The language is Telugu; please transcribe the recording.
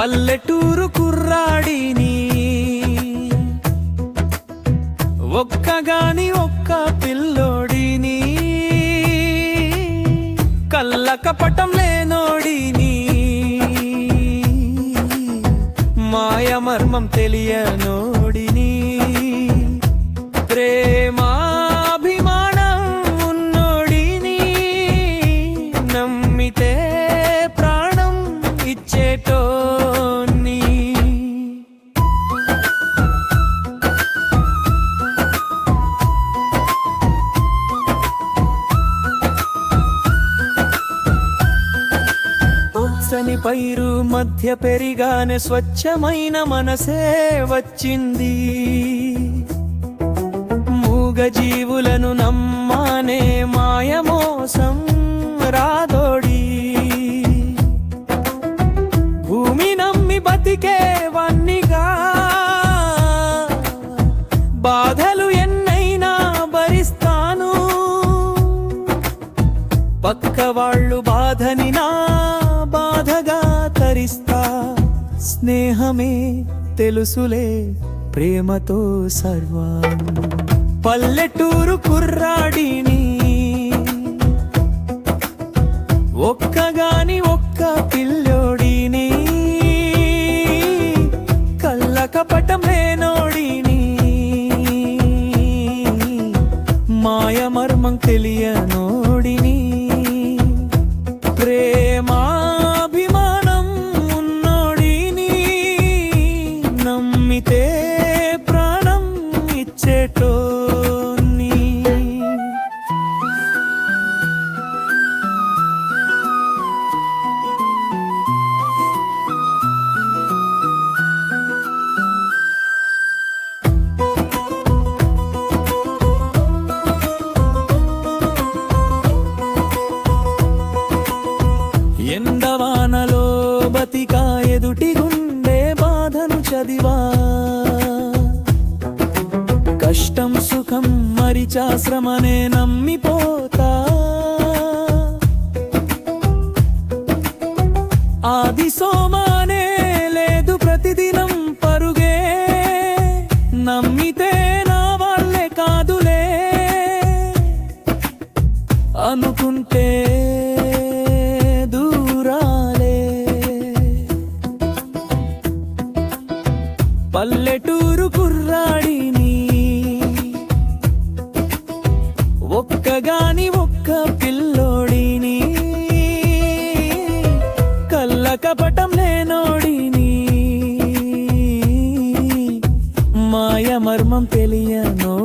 పల్లెటూరు కుర్రాడిని. ఒక్కగాని ఒక్క పిల్లోడిని. కల్లకపటం లేనోడిని. మాయమర్మం తెలియనోడిని. ప్రేమ పచ్చని పైరు మధ్య పెరిగానే స్వచ్ఛమైన మనసే వచ్చింది. మూగ జీవులను నమ్మానే మాయమోసం రాదోడి. భూమి నమ్మి బతికే వన్నిగా బాధలు ఎన్నైనా భరిస్తాను. పక్క వాళ్ళు బాధని నా స్నేహమే తెలుసులే ప్రేమతో సర్వం. పల్లెటూరు కుర్రాడిని ఒక్కగాని ఒక్క పిల్లోడిని కళ్ళ కపటం లేనోడిని. మాయమర్మం తెలియను బతికా ఎదుటి గుండె బాధను చదివా. కష్టం సుఖం మరిచా శ్రమనే నమ్మిపోతా. ఆది సోమానే లేదు ప్రతిదినం పరుగే. నమ్మితే నా వాళ్ళే కాదులే. అనుకుంటే పల్లెటూరు కుర్రాడిని. ఒక్కగాని ఒక్క పిల్లోడిని. కళ్ళ కపటం లేనోడిని. మాయ మర్మం తెలియనో